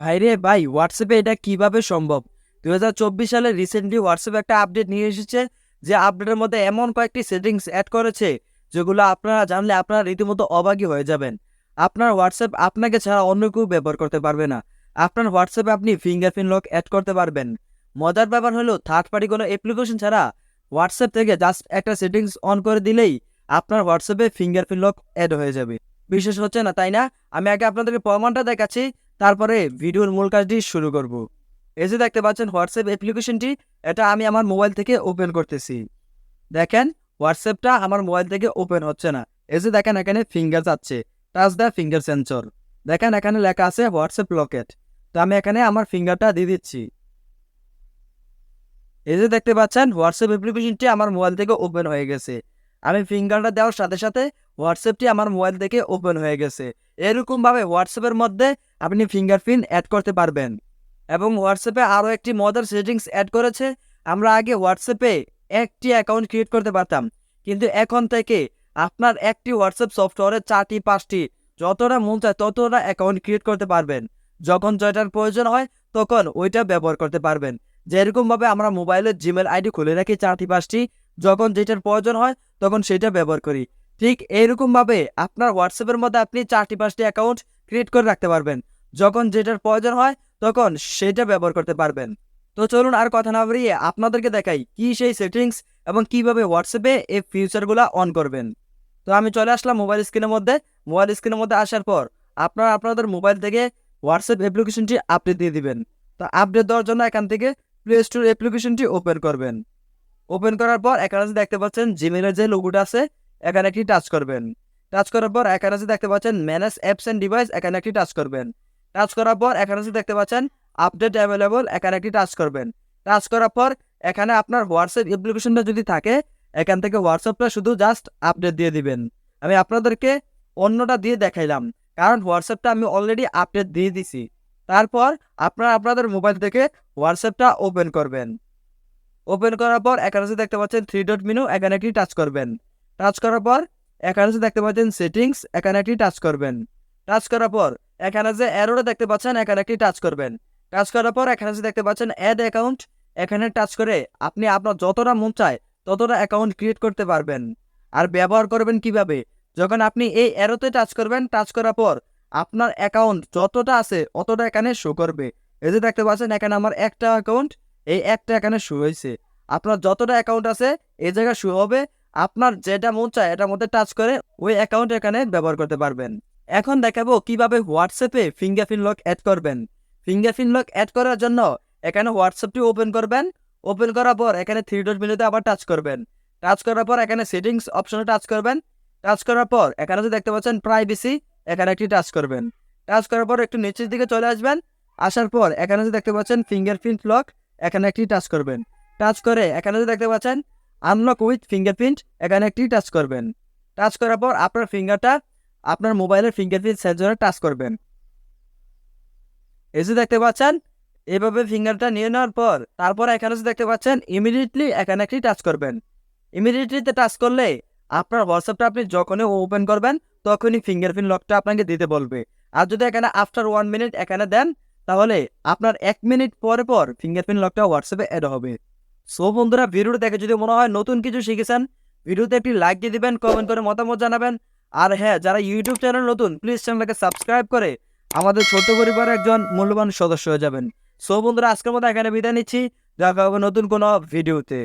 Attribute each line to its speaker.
Speaker 1: ভাইরে ভাই, হোয়াটসঅ্যাপে এটা কীভাবে সম্ভব? দু হাজার চব্বিশ সালে রিসেন্টলি হোয়াটসঅ্যাপে একটা আপডেট নিয়ে এসেছে যে আপডেটের মধ্যে এমন কয়েকটি সেটিংস অ্যাড করেছে যেগুলো আপনারা জানলে আপনারা রীতিমতো অবাগী হয়ে যাবেন। আপনার হোয়াটসঅ্যাপ আপনাকে ছাড়া অন্য কেউ ব্যবহার করতে পারবে না। আপনার হোয়াটসঅ্যাপে আপনি ফিঙ্গারপ্রিন্ট লক অ্যাড করতে পারবেন। মজার ব্যাপার হলো থার্ড পার্টি কোনো অ্যাপ্লিকেশন ছাড়া হোয়াটসঅ্যাপ থেকে জাস্ট একটা সেটিংস অন করে দিলেই আপনার হোয়াটসঅ্যাপে ফিঙ্গারপ্রিন্ট লক অ্যাড হয়ে যাবে। বিশেষ হচ্ছে না, তাই না? আমি আগে আপনাদেরকে প্রমাণটা দেখাচ্ছি। তারপরে ভিডিওর মূল কাজটি শুরু করব। এই যে দেখতে পাচ্ছেন হোয়াটসঅ্যাপ অ্যাপ্লিকেশনটি, এটা আমি আমার মোবাইল থেকে ওপেন করতেছি। দেখেন, হোয়াটসঅ্যাপটা আমার মোবাইল থেকে ওপেন হচ্ছে না। এই যে দেখেন, এখানে ফিঙ্গার যাচ্ছে। টাচ দ্য ফিঙ্গার সেন্সর দেখেন, এখানে লেখা আছে হোয়াটসঅ্যাপ লকেট। তো আমি এখানে আমার ফিঙ্গারটা দিয়ে দিচ্ছি। এই যে দেখতে পাচ্ছেন, হোয়াটসঅ্যাপ অ্যাপ্লিকেশনটি আমার মোবাইল থেকে ওপেন হয়ে গেছে। আমি ফিঙ্গারটা দেওয়ার সাথে সাথে হোয়াটসঅ্যাপটি আমার মোবাইল থেকে ওপেন হয়ে গেছে। এরকমভাবে হোয়াটসঅ্যাপের মধ্যে আপনি ফিঙ্গারপ্রিন্ট অ্যাড করতে পারবেন। এবং হোয়াটসঅ্যাপে আরও একটি মজার সেটিংস অ্যাড করেছে। আমরা আগে হোয়াটসঅ্যাপে একটি অ্যাকাউন্ট ক্রিয়েট করতে পারতাম। কিন্তু এখন থেকে আপনার একটি হোয়াটসঅ্যাপ সফটওয়্যারে চারটি, পাঁচটি, যতটা মন চায় ততটা অ্যাকাউন্ট ক্রিয়েট করতে পারবেন। যখন যেটার প্রয়োজন হয় তখন ওইটা ব্যবহার করতে পারবেন। যেরকমভাবে আমরা মোবাইলের জিমেল আইডি খুলে রাখি চারটি, পাঁচটি, যখন যেটার প্রয়োজন হয় তখন সেটা ব্যবহার করি। ঠিক এইরকমভাবে আপনার হোয়াটসঅ্যাপের মধ্যে আপনি চারটি, পাঁচটি অ্যাকাউন্ট ক্রিয়েট করে রাখতে পারবেন। যখন যেটার প্রয়োজন হয়, তখন সেটা ব্যবহার করতে পারবেন। তো চলুন আর কথা না বাড়িয়ে আপনাদেরকে দেখাই কি সেই সেটিংস এবং কীভাবে হোয়াটসঅ্যাপে এই ফিউচারগুলো অন করবেন। তো আমি চলে আসলাম মোবাইল স্ক্রিনের মধ্যে। মোবাইল স্ক্রিনের মধ্যে আসার পর আপনারা আপনাদের মোবাইল থেকে হোয়াটসঅ্যাপ অ্যাপ্লিকেশনটি আপডেট দিয়ে দিবেন। তো আপডেট দেওয়ার জন্য এখান থেকে প্লে স্টোর অ্যাপ্লিকেশনটি ওপেন করবেন। ওপেন করার পর এখানে যে দেখতে পাচ্ছেন জিমেলের যে লোগোটা আছে, এখানে একটি টাচ করবেন। টাচ করার পর এখানে যে দেখতে পাচ্ছেন ম্যানেজ অ্যাপস অ্যান্ড ডিভাইস এখানে একটি টাচ করবেন। টাচ করার পর এখানে যে দেখতে পাচ্ছেন আপডেট অ্যাভেলেবল এখানে একটি টাচ করবেন। টাচ করার পর এখানে আপনার হোয়াটসঅ্যাপ অ্যাপ্লিকেশনটা যদি থাকে, এখান থেকে হোয়াটসঅ্যাপটা শুধু জাস্ট আপডেট দিয়ে দিবেন। আমি আপনাদেরকে অন্যটা দিয়ে দেখাইলাম, কারণ হোয়াটসঅ্যাপটা আমি অলরেডি আপডেট দিয়ে দিছি। তারপর আপনারা আপনাদের মোবাইল থেকে হোয়াটসঅ্যাপটা ওপেন করবেন। ওপেন করার পর এখানে যে দেখতে পাচ্ছেন থ্রি ডট মেনু এখানে একটি টাচ করবেন। টাচ করার পর এখানে যে দেখতে পাচ্ছেন সেটিংস এখানে একটি টাচ করবেন। টাচ করার পর এখানে যে অ্যারোটা দেখতে পাচ্ছেন, এখানে একটি টাচ করবেন। টাচ করার পর এখানে যে দেখতে পাচ্ছেন অ্যাড অ্যাকাউন্ট এখানে টাচ করে আপনি আপনার যতটা মন চায় ততটা অ্যাকাউন্ট ক্রিয়েট করতে পারবেন। আর ব্যবহার করবেন কীভাবে? যখন আপনি এই অ্যারোতে টাচ করবেন টাচ করার পর আপনার অ্যাকাউন্ট যতটা আছে অতটা এখানে শো করবে। এই যে দেখতে পাচ্ছেন, এখানে আমার একটা অ্যাকাউন্ট এই একটা এখানে শো হয়েছে। আপনার যতটা অ্যাকাউন্ট আছে এই জায়গায় শো হবে। আপনার যেটা মন চায় এটার মধ্যে টাচ করে ওই অ্যাকাউন্ট এখানে ব্যবহার করতে পারবেন। এখন দেখাবো কীভাবে হোয়াটসঅ্যাপে ফিঙ্গারপ্রিন্ট লক অ্যাড করবেন। ফিঙ্গারপ্রিন্ট লক অ্যাড করার জন্য এখানে হোয়াটসঅ্যাপটি ওপেন করবেন। ওপেন করার পর এখানে থ্রি ডট মেনুতে আবার টাচ করবেন। টাচ করার পর এখানে সেটিংস অপশনে টাচ করবেন। টাচ করার পর এখানে যে দেখতে পাচ্ছেন প্রাইভেসি, এখানে একটি টাচ করবেন। টাচ করার পর একটু নিচের দিকে চলে আসবেন। আসার পর এখানে যে দেখতে পাচ্ছেন ফিঙ্গারপ্রিন্ট লক, এখানে একটি টাচ করবেন। টাচ করে এখানে যে দেখতে পাচ্ছেন আনলক উইথ ফিঙ্গারপ্রিন্ট, এখানে একটি টাচ করবেন। টাচ করার পর আপনার ফিঙ্গারটা আপনার মোবাইলের ফিঙ্গারপ্রিন্ট সেন্সরে টাচ করবেন। যে দেখতে পাচ্ছেন, এভাবে ফিঙ্গারটা নিয়ে নেওয়ার পর, তারপর এখানে যে দেখতে পাচ্ছেন ইমিডিয়েটলি এখানে একটি টাচ করবেন। ইমিডিয়েটলিতে টাচ করলে আপনার হোয়াটসঅ্যাপটা আপনি যখনই ওপেন করবেন, তখনই ফিঙ্গারপ্রিন্ট লকটা আপনাকে দিতে বলবে। আর যদি এখানে আফটার ওয়ান মিনিট এখানে দেন, তাহলে আপনার এক মিনিট পরে পর ফিঙ্গারপ্রিন্ট লকটা হোয়াটসঅ্যাপে অ্যাড হবে। সো বন্ধুরা, ভিডিওটা দেখে যদি মনে হয় নতুন কিছু শিখেছেন, ভিডিওতে একটি লাইক দিয়ে দিবেন কমেন্ট করে মতামত জানাবেন। আর হ্যাঁ যারা ইউটিউব চ্যানেল নতুন প্লিজ চ্যানেলটাকে সাবস্ক্রাইব করে আমাদের ছোট পরিবারের একজন মূল্যবান সদস্য হয়ে যাবেন। সো বন্ধুরা, আজকের মতো এখানে বিদায় নিচ্ছি। দেখা হবে নতুন কোনো ভিডিওতে